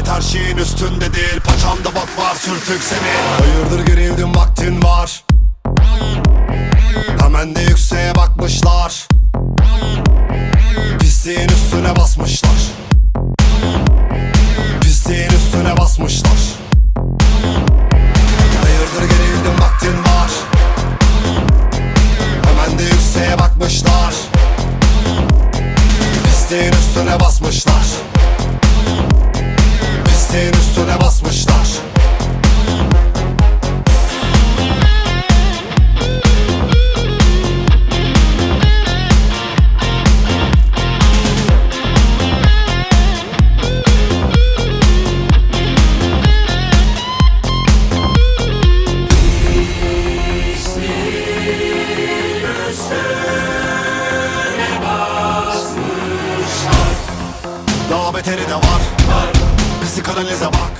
Millet her şeyin üstündedir. Paçamda bok var sürtük seni. Hayırdır gerildim vaktin var. Hemen de yükseğe bakmışlar. Pisliğin üstüne basmışlar. Pisliğin üstüne basmışlar. Hayırdır gerildim vaktin var. Hemen de yükseğe bakmışlar. Pisliğin üstüne basmışlar üstüne basmışlar. Daha beteri de var Bizi kanalize bak